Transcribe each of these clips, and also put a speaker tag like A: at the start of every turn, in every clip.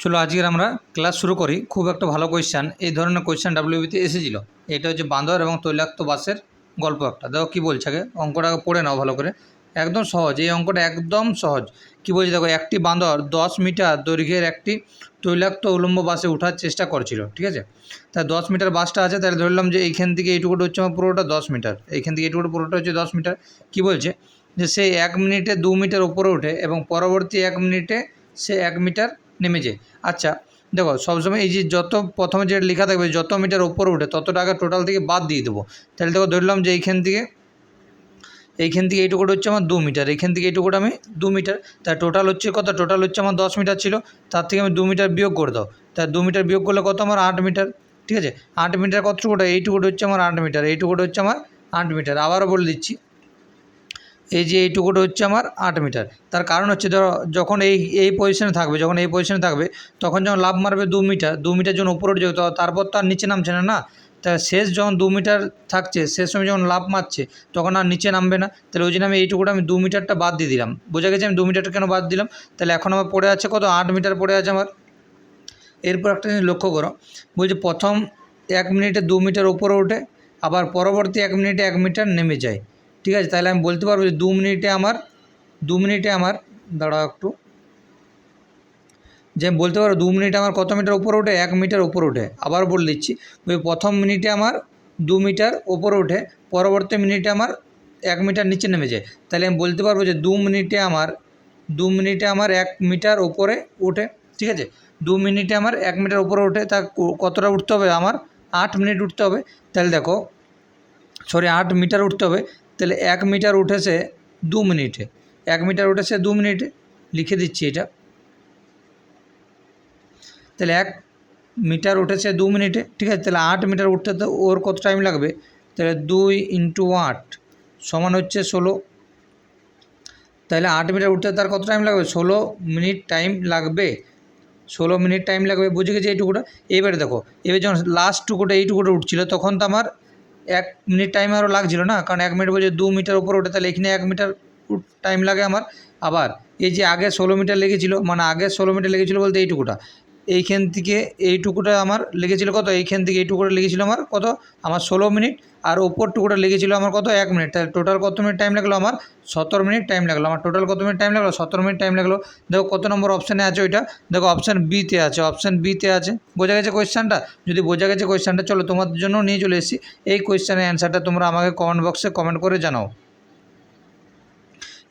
A: চলো আজকের আমরা ক্লাস শুরু করি। খুব একটা ভালো কোয়েশ্চান এই ধরনের কোয়েশ্চান ডাব্লিউবিতে এসেছিল। এটা হচ্ছে বান্দর এবং তৈলাক্ত বাসের গল্প একটা। দেখো কী বলছে আগে? অঙ্কটা পড়ে নাও ভালো করে। একদম সহজ। এই অঙ্কটা একদম সহজ। কী বলছে? দেখো, একটি বান্দর দশ মিটার দৈর্ঘ্যের একটি তৈলাক্ত উলম্ব বাসে ওঠার চেষ্টা করছিল, ঠিক আছে? তা দশ মিটার বাসটা আছে, তাহলে ধরলাম যে এইখান থেকে এইটুকুটা হচ্ছে আমার পুরোটা দশ মিটার। এইখান থেকে এইটুকুটা, পুরোটা হচ্ছে দশ মিটার। কী বলছে? যে সে এক মিনিটে দু মিটার উপরে ওঠে এবং পরবর্তী এক মিনিটে সে এক মিটার নেমে যায় আচ্ছা দেখো, সবসময় এই যে যত প্রথমে যেটা লেখা থাকবে, যত মিটার উপরে উঠে, তত টাকা টোটাল থেকে বাদ দিয়ে দেবো। তাহলে দেখো, ধরলাম যে এইখান থেকে এইখান থেকে এইটুকুটা হচ্ছে আমার দু মিটার, এইখান থেকে এইটুকুটা আমি দু মিটার। তার টোটাল হচ্ছে কত? টোটাল হচ্ছে আমার দশ মিটার ছিল, তার থেকে আমি দু মিটার বিয়োগ করে দাও। তার দু মিটার বিয়োগ করলে কত? আমার আট মিটার, ঠিক আছে? আট মিটার কতটুকুটা? এইটুকুটা হচ্ছে আমার আট মিটার, এইটুকুটা হচ্ছে আমার আট মিটার। আবারও বলে দিচ্ছি এই যে এইটুকুটা হচ্ছে আমার আট মিটার। তার কারণ হচ্ছে ধরো, যখন এই এই পজিশনে থাকবে, যখন এই পজিশনে থাকবে, তখন যখন লাভ মারবে দু মিটার দু মিটার যখন উপরে উঠে তারপর তো আর নিচে নামছে না না? তা শেষ যখন দু মিটার থাকছে, শেষ সময় যখন লাভ মারছে, তখন আর নিচে নামবে না। তাহলে ওই জন্য আমি এইটুকুটা আমি দু মিটারটা বাদ দিয়ে দিলাম। বোঝা গেছে আমি দু মিটারটা কেন বাদ দিলাম? তাহলে এখন আমার পড়ে আছে কত? আট মিটার পড়ে আছে আমার। এরপর একটা জিনিস লক্ষ্য করো, বলছে প্রথম এক মিনিটে দু মিটার উপরে ওঠে, আবার পরবর্তী এক মিনিটে এক মিটার নেমে যায়। ঠিক আছে, তাহলে আমি বলতে পারব যে দু মিনিটে আমার, দু মিনিটে আমার, দাঁড়াও একটু। যে বলতে পারব দু মিনিটে আমার কত মিটার উপরে ওঠে? এক মিটার উপরে ওঠে। আবার বলে দিচ্ছি, ওই প্রথম মিনিটে আমার দু মিটার ওপরে ওঠে, পরবর্তী মিনিটে আমার এক মিটার নিচে নেমে যায় তাহলে আমি বলতে পারব যে দু মিনিটে আমার, দু মিনিটে আমার এক মিটার উপরে ওঠে, ঠিক আছে? দু মিনিটে আমার এক মিটার উপরে ওঠে, তা কতটা উঠতে হবে? আমার আট মিনিট উঠতে হবে। তাহলে দেখো, সরি, আট মিটার উঠতে হবে। তাহলে এক মিটার উঠেছে দু মিনিটে। এক মিটার উঠেছে দু মিনিটে। লিখে দিচ্ছি এটা। তাহলে এক মিটার উঠেছে দু মিনিটে। ঠিক আছে, তাহলে আট মিটার উঠতে তো ওর কত টাইম লাগবে? তাহলে দুই ইন্টু আট সমান হচ্ছে ষোলো। তাহলে আট মিটার উঠতে তার কত টাইম লাগবে? ষোলো মিনিট টাইম লাগবে। ষোলো মিনিট টাইম লাগবে। বুঝে গেছি এইটুকুটা? এবারে দেখো, এবার যখন লাস্ট টুকুটা এইটুকুটা উঠছিল, তখন তো আমার এক মিনিট টাইম আরও লাগছিল না? কারণ এক মিনিট বলছে দু মিটার উপরে ওঠে, তাহলে এখানে এক মিটার টাইম লাগে আমার। আবার এই যে আগে ষোলো মিটার লেগেছিলো মানে আগে ষোলো মিটার লেগেছিলো বলতে এইটুকুটা। এইখান থেকে এইটুকুটা আমার লেগেছিল কত? এইখান থেকে এইটুকুটা লেগেছিল আমার কত? আমার ষোলো মিনিট। আর ওপর টুকুটা লেগেছিল আমার কত? এক মিনিট। তাহলে টোটাল কত মিনিট টাইম লাগল? আমার সতেরো মিনিট টাইম লাগল। আমার টোটাল কত মিনিট টাইম লাগল? সতেরো মিনিট টাইম লাগল। দেখো কত নম্বর অপশানে আছে ওইটা? দেখো অপশান বিতে আছে। অপশান বিতে আছে। বোঝা গেছে কোয়েশ্চানটা যদি বোঝা গেছে কোয়েশ্চানটা চলো তোমাদের জন্য নিয়ে চলে এসেছি। এই কোয়েশ্চানের অ্যান্সারটা তোমরা আমাকে কমেন্ট বক্সে কমেন্ট করে জানাও।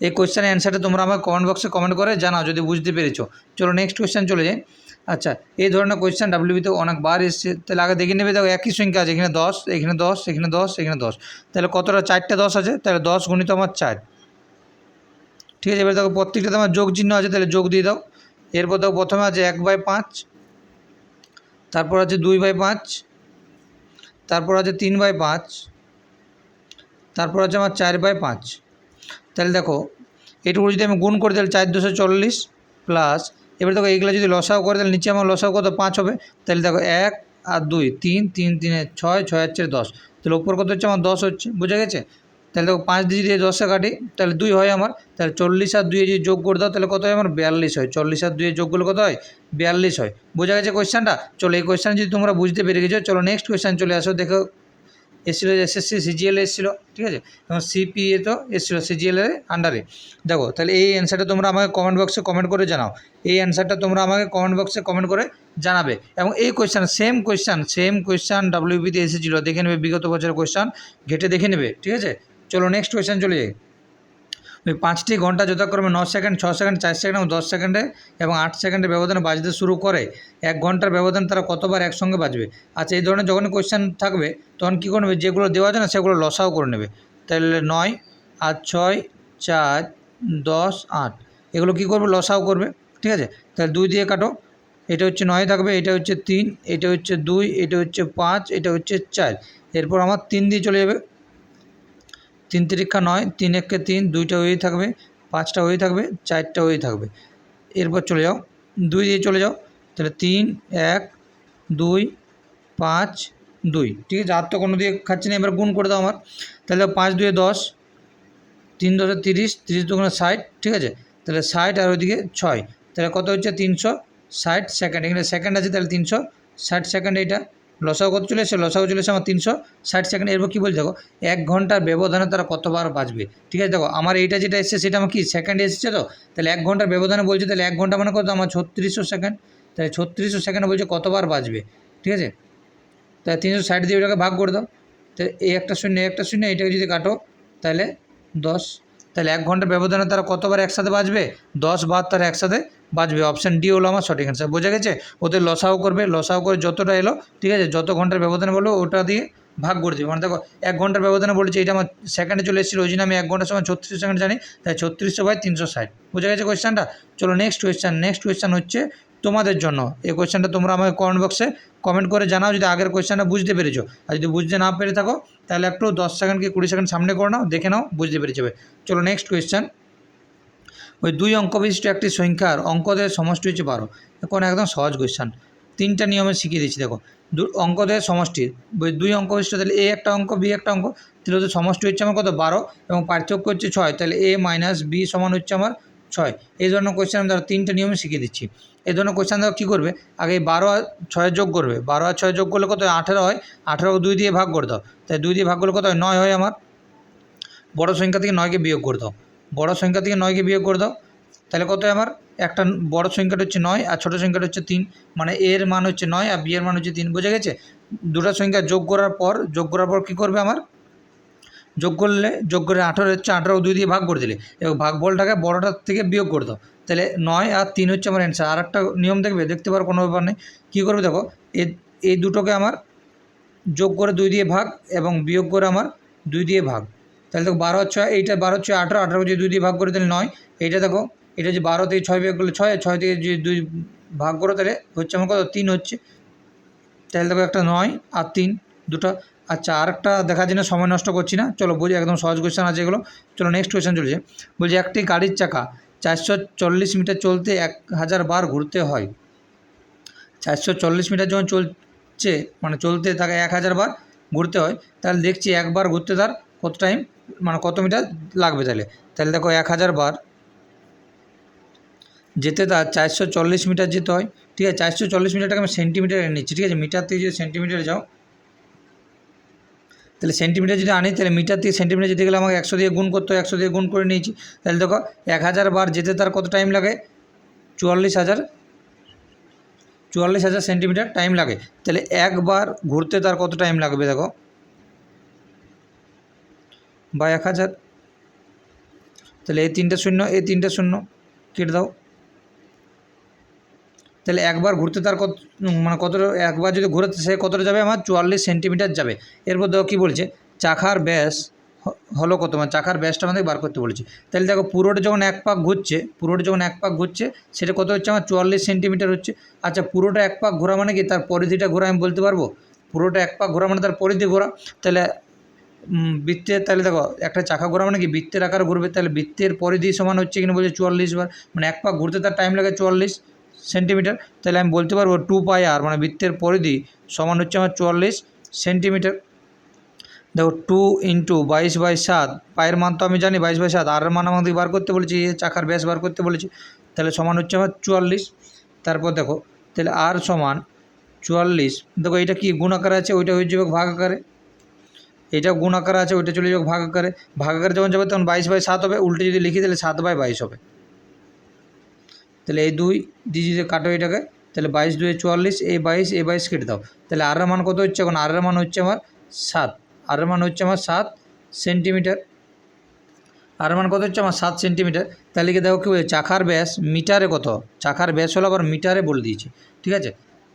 A: এই কোয়েশ্চানের অ্যান্সারটা তোমরা আমাকে কমেন্ট বক্সে কমেন্ট করে জানাও, যদি বুঝতে পেরেছ। চলো নেক্সট কোয়েশ্চান চলে যাই। আচ্ছা এই ধরনের কোয়েশ্চান ডাব্লিউবিতে অনেকবার এসছে। তাহলে আগে দেখে নেবে, দেখো একই সংখ্যা আছে, এখানে দশ এখানে দশ এখানে দশ এখানে দশ। তাহলে কতটা, চারটে দশ আছে? তাহলে দশ গুণিত আমার চার। ঠিক আছে, এবার দেখো প্রত্যেকটাতে আমার যোগ চিহ্ন আছে, তাহলে যোগ দিয়ে দাও। এরপর দেখো প্রথমে আছে এক বাই পাঁচ, তারপর আছে দুই বাই পাঁচ, তারপর আছে তিন বাই পাঁচ, তারপর আছে আমার চার বাই পাঁচ। তাহলে দেখো, এটুকু যদি আমি গুণ করি, তাহলে চার দুশো চল্লিশ প্লাস এবার দেখো এইগুলো যদি লসাও করে, তাহলে নিচে আমার লসাও কত? পাঁচ হবে। তাহলে দেখো এক আর দুই, তিন তিন, তিনে ছয় ছয় চার দশ। তাহলে ওপর কত হচ্ছে? আমার দশ হচ্ছে। বুঝে গেছে? তাহলে দেখো পাঁচ দিয়ে যদি দশে কাটি, তাহলে দুই হয় আমার। তাহলে চল্লিশ আর দুইয়ে যদি যোগ করে দাও, তাহলে কত হয়? আমার বিয়াল্লিশ হয়। চল্লিশ আর দুইয়ে যোগ করলে কত হয়? বিয়াল্লিশ হয়। বোঝা গেছে কোয়েশ্চানটা চলো এই কোয়েশ্চান যদি তোমরা বুঝতে পেরে গেছো, চলো নেক্সট কোয়েশ্চান চলে আসো। দেখো এসেছিল এসএসসি সিজিএল এসেছিল, ঠিক আছে? এবং সিপিএ তো এসেছিল সিজিএলের আন্ডারে দেখো, তাহলে এই অ্যান্সারটা তোমরা আমাকে কমেন্ট বক্সে কমেন্ট করে জানাও। এই অ্যান্সারটা তোমরা আমাকে কমেন্ট বক্সে কমেন্ট করে জানাবে। এবং এই question same question same question ডাব্লিউবিতে এসেছিল। দেখে নেবে, বিগত বছরের কোয়েশ্চান ঘেটে দেখে নেবে, ঠিক আছে? চলো নেক্সট কোয়েশ্চান চলে যাই। ওই পাঁচটি ঘণ্টা যথাক্রমে ন সেকেন্ড, ছ সেকেন্ড, চার সেকেন্ড এবং দশ সেকেন্ডে এবং আট সেকেন্ডে ব্যবধানে বাজতে শুরু করে। এক ঘণ্টার ব্যবধান তারা কতবার একসঙ্গে বাজবে? আচ্ছা এই ধরনের যখন কোয়েশ্চেন থাকবে, তখন কী করবে? যেগুলো দেওয়া আছে না, সেগুলো লসাও করে নেবে। তাহলে নয়, আর ছয়, চার, দশ, আট, এগুলো কী করবে? লসাও করবে। ঠিক আছে? তাহলে দুই দিয়ে কাটো। এটা হচ্ছে নয় থাকবে, এটা হচ্ছে তিন, এটা হচ্ছে দুই, এটা হচ্ছে পাঁচ, এটা হচ্ছে চার। এরপর আমার তিন দিয়ে চলে যাবে। তিন তিরিক্ষা নয়, তিন একে তিন, দুইটা ওই থাকবে, পাঁচটা ওই থাকবে, চারটা ওই থাকবে। এরপর চলে যাও, দুই দিয়ে চলে যাও, তাহলে তিন, এক, দুই, পাঁচ, দুই। ঠিক আছে, আর তো কোনো দিয়ে খাচ্ছি না, এবার গুণ করে দাও আমার। তাহলে পাঁচ দুয়ে দশ, তিন দশে তিরিশ তিরিশ দুগুণে ষাট, ঠিক আছে? তাহলে ষাট আর ওইদিকে ছয়। তাহলে কত হচ্ছে? তিনশো ষাট সেকেন্ড। এখানে সেকেন্ড আছে, তাহলে তিনশো ষাট সেকেন্ড এইটা। লসাও কত চলে এসেছে? লসাও চলে এসেছে আমার তিনশো ষাট সেকেন্ড। এরপর কী বলছে দেখো, এক ঘণ্টার ব্যবধানে তারা কতবার বাঁচবে? ঠিক আছে, দেখো, আমার এইটা যেটা এসেছে, সেটা আমার কি সেকেন্ডে এসেছে তো? তাহলে এক ঘণ্টার ব্যবধানে বলছে, তাহলে এক ঘণ্টা মানে কত? আমার ছত্রিশশো সেকেন্ড। তাহলে ছত্রিশশো সেকেন্ডে বলছে কতবার বাঁচবে? ঠিক আছে? তাহলে তিনশো ষাট দিয়ে ওটাকে ভাগ করে দাও। তাহলে এই একটা শূন্য একটা শূন্য, এটাকে যদি কাটো, তাহলে দশ। তাহলে এক ঘণ্টার ব্যবধানে তারা কতবার একসাথে বাজবে দশ বার তারা একসাথে বাজবে অপশান ডি হলো আমার সঠিক অ্যান্সার বোঝা গেছে? ওদের লসাও করবে। লসাও করে যতটা এলো, ঠিক আছে, যত ঘণ্টার ব্যবধানে বলব, ওটা দিয়ে ভাগ করে দেবে। মানে দেখো, এক ঘণ্টার ব্যবধানে বলেছে এটা আমার সেকেন্ডে চলে এসেছিল, ওই জন্য আমি এক ঘণ্টার সময় ছত্রিশ সেকেন্ড জানি, তাই ছত্রিশশো বাই তিনশো ষাট। বোঝা গেছে কোয়েশ্চেনটা চলো নেক্সট কোয়েশ্চেন নেক্সট কোয়েশ্চেন হচ্ছে তোমাদের জন্য। এই কোয়েশ্চেনটা তোমরা আমাকে কমেন্ট বক্সে কমেন্ট করে জানাও যদি আগের কোয়েশ্চেনটা বুঝতে পেরেছ। আর যদি বুঝতে না পেরে থাকো, তাহলে একটু দশ সেকেন্ড কি কুড়ি সেকেন্ড সামনে করে নাও, দেখে নাও, বুঝতে পেরে যাবে চলো নেক্সট কোয়েশ্চেন ওই দুই অঙ্ক বিশিষ্ট একটি সংখ্যার অঙ্কদের সমষ্টি হচ্ছে বারো। এখন একদম সহজ কোয়েশ্চেন তিনটা নিয়মে শিখিয়ে দিচ্ছি, দেখো। অঙ্কদের সমষ্টির ওই দুই অঙ্ক বিশিষ্ট, তাহলে এ একটা অঙ্ক, বি একটা অঙ্ক, তাহলে ওদের সমষ্টি হচ্ছে আমার কত? বারো এবং পার্থক্য হচ্ছে ছয়। তাহলে এ মাইনাস বি সমান হচ্ছে আমার ছয়। এই ধরনের কোয়েশ্চেন আমি ধরো তিনটা নিয়মে শিখিয়ে দিচ্ছি। এই ধরনের কোয়েশ্চেন দেখো কী করবে? আগে বারো আর ছয় যোগ করবে। বারো আর ছয় যোগ করলে কত হয়? আঠেরো হয়। আঠেরো দুই দিয়ে ভাগ করে দাও। তাই দুই দিয়ে ভাগ করলে কত হয়? নয় হয় আমার। বড় সংখ্যা থেকে নয়কে বিয়োগ করে দাও। বড় সংখ্যা থেকে নয়কে বিয়োগ করে দাও। তাহলে কত আমার? একটা বড় সংখ্যাটা হচ্ছে নয় আর ছোটো সংখ্যাটা হচ্ছে তিন। মানে এর মান হচ্ছে নয় আর বি এর মান হচ্ছে তিন। বোঝা গেছে? দুটো সংখ্যা যোগ করার পর, যোগ করার পর কী করবে আমার? যোগ করলে, যোগ করে আঠারো হচ্ছে আঠেরো, দুই দিয়ে ভাগ করে দিলে। এবং ভাগফলটাকে বড়টার থেকে বিয়োগ করে দাও। তাহলে নয় আর তিন হচ্ছে আমার অ্যান্সার আর একটা নিয়ম দেখবে, দেখতে পারো কোনো ব্যাপার নেই। কী করবে দেখো এই এই দুটোকে আমার যোগ করে দুই দিয়ে ভাগ এবং বিয়োগ করে আমার দুই দিয়ে ভাগ। তাহলে দেখো বারো ছয়, এইটা বারো ছয় আঠেরো আঠেরো যদি দুই দিয়ে ভাগ করে তাহলে নয়, এইটা দেখো, এটা যে বারো থেকে ছয় বিয়োগ করলে ছয় ছয় থেকে যদি দুই ভাগ করো তাহলে হচ্ছে আমার কত? তিন হচ্ছে। তাহলে দেখো একটা নয় আর তিন, দুটো আচ্ছা আরেকটা দেখার জন্য সময় নষ্ট করছি না। চলো বুঝি একদম সহজ কোয়েশ্চেন আছে এগুলো। চলো নেক্সট কোয়েশ্চেন চলছে। বলছি, একটি গাড়ির চাকা চারশো চল্লিশ মিটার চলতে এক হাজার বার ঘুরতে হয়। চারশো চল্লিশ মিটার যখন চলছে মানে চলতে তাকে এক হাজার বার ঘুরতে হয়, তাহলে দেখছি একবার ঘুরতে তার কত টাইম মানে কত মিটার লাগবে তাহলে? তাহলে দেখো এক হাজার বার যেতে তার চারশো চল্লিশ মিটার যেতে হয়। ঠিক আছে, চারশো চল্লিশ মিটারটাকে আমি সেন্টিমিটারে নিচ্ছি। ঠিক আছে, মিটার থেকে যদি সেন্টিমিটারে যাও তাহলে সেন্টিমিটার যদি আনি, তাহলে মিটার থেকে সেন্টিমিটার যেতে গেলে আমাকে একশো দিয়ে গুণ করতে হয় একশো দিয়ে গুণ করে নিয়েছি। তাহলে দেখো, এক হাজার বার যেতে তার কত টাইম লাগে? চুয়াল্লিশ হাজার। চুয়াল্লিশ হাজার সেন্টিমিটার টাইম লাগে। তাহলে একবার ঘুরতে তার কত টাইম লাগবে দেখো? বা এক হাজার। তাহলে এই তিনটে শূন্য, এই তিনটে শূন্য, কেটে দাও। তাহলে একবার ঘুরতে তার কত মানে কতটা, একবার যদি ঘুরতে সে কতটা যাবে আমার? চুয়াল্লিশ সেন্টিমিটার যাবে। এরপর দেখো কী বলছে? চাকার ব্যাস হলো কত? মানে চাকার ব্যাসটা আমাদের বার করতে বলেছে। তাহলে দেখো পুরোটা যখন এক পাক ঘুরছে, পুরোটা যখন এক পাক ঘুরছে, সেটা কত হচ্ছে? আমার চুয়াল্লিশ সেন্টিমিটার হচ্ছে। আচ্ছা পুরোটা এক পাক ঘোরা মানে কি? তার পরিধিটা ঘোরা আমি বলতে পারব? পুরোটা এক পাক ঘোরা মানে তার পরিধি ঘোরা। তাহলে বৃত্তের, তাহলে দেখো, একটা চাকা ঘোরা মানে কি? বৃত্তের আকার ঘুরবে। তাহলে বৃত্তের পরিধি সমান হচ্ছে কিনা বলছে? চুয়াল্লিশ বার। মানে এক পাক ঘুরতে তার টাইম লাগে চুয়াল্লিশ। সেন্টিমিটার, তাহলে আমি বলতে পারব টু পাই আর মানে বৃত্তের পরিধি সমান হচ্ছে আমার চুয়াল্লিশ সেন্টিমিটার। দেখো টু ইন্টু বাইশ বাই সাত পায়ের মান তো আমি জানি বাইশ বাই সাত আর মান আমাদের বার করতে বলেছি চাকার ব্যাস বার করতে বলেছি, তাহলে সমান হচ্ছে আমার চুয়াল্লিশ। তারপর দেখো, তাহলে আর সমান চুয়াল্লিশ, দেখো এটা কি গুণ আকারে আছে, ওইটা হয়ে যাবে ভাগ আকারে। এটা গুণ আকারে আছে, ওইটা চলে যাবে ভাগ আকারে। ভাগ আকারে যখন যাবে তখন বাইশ বাই সাত হবে, উল্টে যদি লিখি তাহলে সাত বাই বাইশ হবে। তাহলে এই দুই যদি কাটো এটাকে, তাহলে বাইশ দুই চুয়াল্লিশ, এই বাইশ এই বাইশ কেটে দাও। তাহলে আর মান কত হচ্ছে এখন? আর মান হচ্ছে আমার সাত। আর মান হচ্ছে আমার সাত সেন্টিমিটার। আর মান কত হচ্ছে আমার সাত সেন্টিমিটার? তাহলে কি দেখো কী বলছে? চাকার ব্যাস মিটারে কত? চাকার ব্যাস হলো আবার মিটারে বলে দিয়েছি। ঠিক আছে?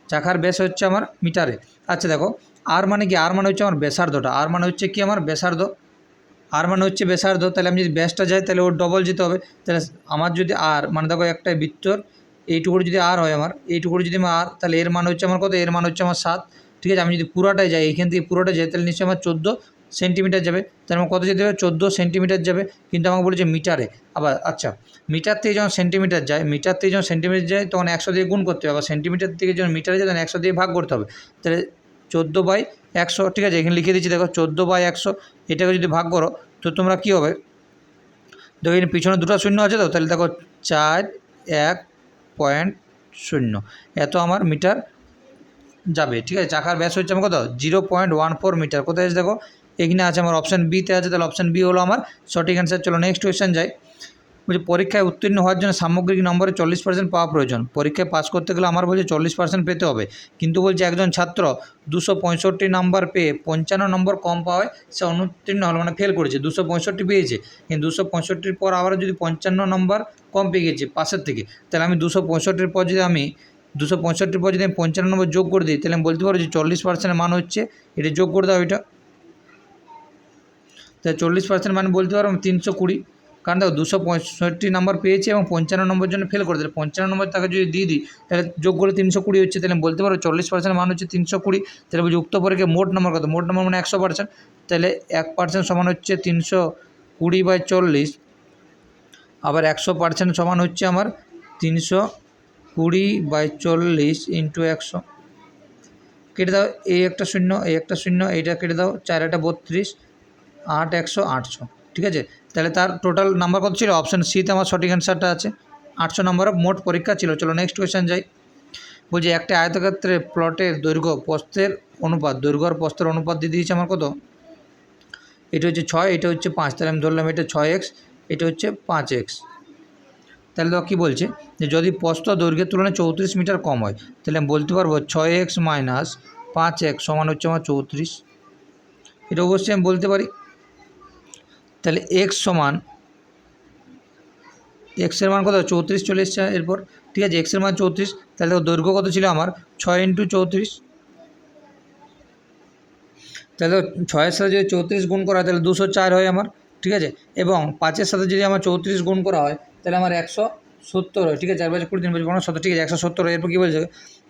A: চাকার ব্যাস হচ্ছে আমার মিটারে। আচ্ছা দেখো আর মানে কি? আর মানে হচ্ছে আমার ব্যাসার্ধটা। আর মানে হচ্ছে কি আমার ব্যাসার্ধ? আর মানে হচ্ছে ব্যাসার্ধ তাহলে আমি যদি ব্যাসটা যাই, তাহলে ওর ডবল যেতে হবে। তাহলে আমার যদি আর মানে দেখো একটা বৃত্তর এইটুকুর যদি আর হয় আমার, এইটুকুর যদি আমার আর তাহলে এর মান হচ্ছে আমার কত? এর মান হচ্ছে আমার সাত। ঠিক আছে, আমি যদি পুরাটাই যাই, এখান থেকে পুরোটা যাই, তাহলে নিশ্চয়ই আমার চোদ্দ সেন্টিমিটার যাবে। তাহলে আমার কত যেতে হবে? চোদ্দ সেন্টিমিটার যাবে। কিন্তু আমাকে বলেছে মিটারে। আবার আচ্ছা মিটার থেকে যখন সেন্টিমিটার যায়, মিটার থেকে যখন সেন্টিমিটার যায়, তখন একশো দিয়ে গুণ করতে হবে। আবার সেন্টিমিটার থেকে যখন মিটারে যায়, তখন একশো দিয়ে ভাগ করতে হবে। তাহলে চোদ্দ বাই একশো, ঠিক আছে, এখানে লিখে দিচ্ছি, দেখো, চোদ্দ বাই একশো, এটাকে যদি ভাগ করো, তো তোমরা কী হবে? দেখো, এখানে পিছনে দুটো শূন্য আছে তো, তাহলে দেখো, চার এক পয়েন্ট শূন্য, এত আমার মিটার যাবে, ঠিক আছে, চাকার ব্যাস হচ্ছে আমার কত? Zero point one four metre, কোথায় আছে দেখো? এখানে আছে আমার অপশান বিতে আছে, তাহলে অপশান বি হলো আমার সঠিক অ্যান্সার চলো নেক্সট কোয়েশ্চেন যাই। বলছে, পরীক্ষায় উত্তীর্ণ হওয়ার জন্য সামগ্রিক নম্বরে চল্লিশ পার্সেন্ট পাওয়া প্রয়োজন। পরীক্ষায় পাস করতে গেলে আমার বলছে চল্লিশ পার্সেন্ট পেতে হবে। কিন্তু বলছে একজন ছাত্র দুশো পঁয়ষট্টি নাম্বার পেয়ে পঞ্চান্ন নম্বর কম পাওয়ায় সে অনুত্তীর্ণ হলো মানে ফেল করেছে। দুশো পঁয়ষট্টি পেয়েছে, কিন্তু দুশো পঁয়ষট্টির পর আবার যদি পঞ্চান্ন নম্বর কম পেয়ে গেছে পাশের থেকে, তাহলে আমি দুশো পঁয়ষট্টির পর যদি আমি, দুশো পঁয়ষট্টির পর যদি আমি পঞ্চান্ন নম্বর যোগ করে দিই, তাহলে আমি বলতে পারব যে চল্লিশ পার্সেন্টের মান হচ্ছে, এটা যোগ করে দাও এটা। তাহলে চল্লিশ পার্সেন্ট মানে বলতে পারব তিনশো কুড়ি। কারণ দেখো দুশো পঁয়ষট্টি নম্বর পেয়েছে এবং পঞ্চান্ন নম্বর জন্য ফেল করে দিলে পঞ্চান্ন নম্বর তাকে যদি দিয়ে দিই, তাহলে যোগ করে তিনশো কুড়ি হচ্ছে। তাহলে বলতে পারো চল্লিশ পার্সেন্ট মান হচ্ছে তিনশো কুড়ি। তাহলে উক্ত পরীক্ষায় মোট নম্বর কত? মোট নম্বর মানে একশো পার্সেন্ট তাহলে এক পার্সেন্ট সমান হচ্ছে তিনশো কুড়ি বাই চল্লিশ। আবার একশো পার্সেন্ট সমান হচ্ছে আমার তিনশো কুড়ি বাই চল্লিশ ইন্টু একশো। কেটে দাও, এই একটা শূন্য, এই একটা শূন্য, এইটা কেটে দাও, চার একটা বত্রিশ, আট একশো, আটশো। ঠিক আছে? তাহলে তার টোটাল নাম্বার কত ছিল? অপশান সিতে আমার সঠিক অ্যান্সারটা আছে। আটশো নম্বর মোট পরীক্ষা ছিল। চলো নেক্সট কোয়েশ্চেন যাই। বলছি, একটা আয়তক্ষেত্রে প্লটের দৈর্ঘ্য প্রস্থের অনুপাত, দৈর্ঘ্য আর প্রস্থের অনুপাত দিয়ে দিয়েছে আমার কত? এটা হচ্ছে ছয়, এটা হচ্ছে পাঁচ। তাহলে আমি ধরলাম এটা ছয় এক্স, এটা হচ্ছে পাঁচ এক্স। তাহলে দেখো কী বলছে? যে যদি প্রস্থ দৈর্ঘ্যের তুলনায় চৌত্রিশ মিটার কম হয়, তাহলে আমি বলতে পারব ছয় এক্স মাইনাস পাঁচ এক্স সমান হচ্ছে আমার চৌত্রিশ। এটা অবশ্যই আমি বলতে পারি। তাহলে এক্স সমান এক্সের মান কত? চৌত্রিশ চলে এসছে এরপর। ঠিক আছে এক্সের মান চৌত্রিশ, তাহলে দৈর্ঘ্য কত ছিল আমার? ছয় ইন্টু চৌত্রিশ। তাহলে ছয়ের সাথে যদি চৌত্রিশ গুণ করা হয়, তাহলে দুশো চার হয় আমার। ঠিক আছে, এবং পাঁচের সাথে যদি আমার চৌত্রিশ গুণ করা হয়, তাহলে আমার একশো সত্তর, ঠিক আছে চার বছর কুড়ি তিন বছর পনেরো, সত্তর, ঠিক আছে, একশো সত্তর, এরপর কী বলছে?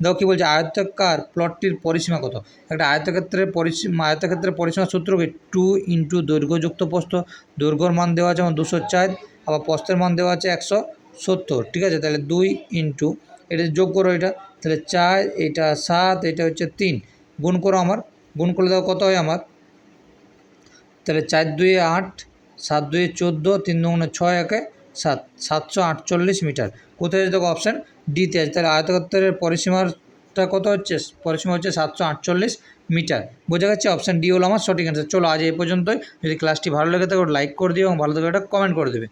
A: দেখো কী বলছে, আয়তাকার প্লটটির পরিসীমা কত? একটা আয়তক্ষেত্রের পরিসীমা আয়তক্ষেত্রের পরিসীমা সূত্র কি? টু ইন্টু দৈর্ঘ্যযুক্ত প্রস্থ, দৈর্ঘ্যর মান দেওয়া আছে যেমন দুশো চার, আবার প্রস্থের মান দেওয়া আছে একশো সত্তর, ঠিক আছে? তাহলে দুই ইন্টু এটা যোগ করো এটা, তাহলে চার, এটা সাত, এটা হচ্ছে তিন, গুণ করো আমার, গুণ করলে দাও কত হয় আমার? তাহলে চার দুই আট, সাত দুই চোদ্দ, তিন দুগুণে ছয় একে সাত, সাতশো আটচল্লিশ মিটার। কোথায় আছে দেখো অপশান ডিতে আছে তাহলে আয়তক্ষেত্রের পরিসীমাটা কত হচ্ছে? পরিসীমা হচ্ছে সাতশো আটচল্লিশ মিটার। বোঝা যাচ্ছে অপশান ডি হলো আমার সঠিক অ্যান্সার চলো আজ এই পর্যন্তই। যদি ক্লাসটি ভালো লেগে থাকে লাইক করে দিও এবং ভালো থাকে একটা কমেন্ট করে দেবে।